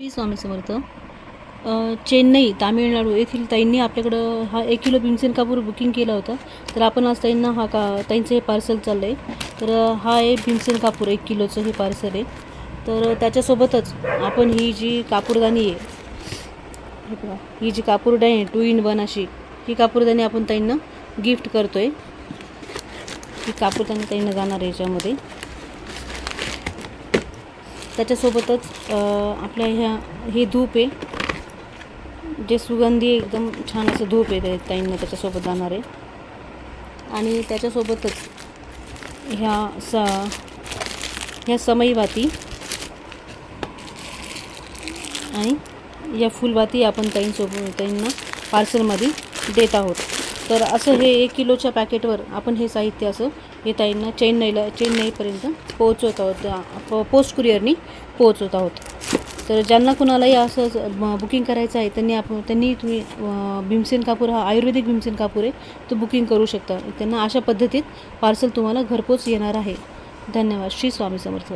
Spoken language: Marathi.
श्री स्वामी समर्थ. चेन्नई तामिळनाडू येथील ताईंनी आपल्याकडं हा एक किलो भीमसेन कापूर बुकिंग केला होता. तर आपण आज ताईंना हा का ताईंचं हे पार्सल चाललं आहे तर हा आहे भीमसेन कापूर एक किलोचं हे पार्सल आहे. तर त्याच्यासोबतच आपण ही जी कापूरदानी आहे ही जी कापूरदानी आहे टू इन वन अशी ही कापूरदानी आपण ताईंना गिफ्ट करतो आहे ही कापूरदानी ताईंना जाणार आहे याच्यामध्ये. त्याच्यासोबतच आपल्या ह्या हे धूप आहे. जे सुगंधी एकदम छान असं धूप आहे ते ताईंना त्याच्यासोबत जाणार. आहे आणि त्याच्यासोबतच ह्या स ह्या समईवाती आणि या फुलवाती आपण ताईंसोबत ताईंना पार्सलमध्ये देत आहोत. तर असं हे एक किलोच्या पॅकेटवर आपण हे साहित्य असं हे ताईंना चेन्नईला चेन्नईपर्यंत पोहोचवत आहोत. पोस्ट कुरिअरनी पोहोचवत आहोत. तर ज्यांना कुणालाही असं बुकिंग करायचं आहे त्यांनी आपण त्यांनी तुम्ही भीमसेन कापूर हा आयुर्वेदिक भीमसेन कापूर आहे तो बुकिंग करू शकता. त्यांना अशा पद्धतीत पार्सल तुम्हाला घरपोच येणार आहे. धन्यवाद. श्री स्वामी समर्थ.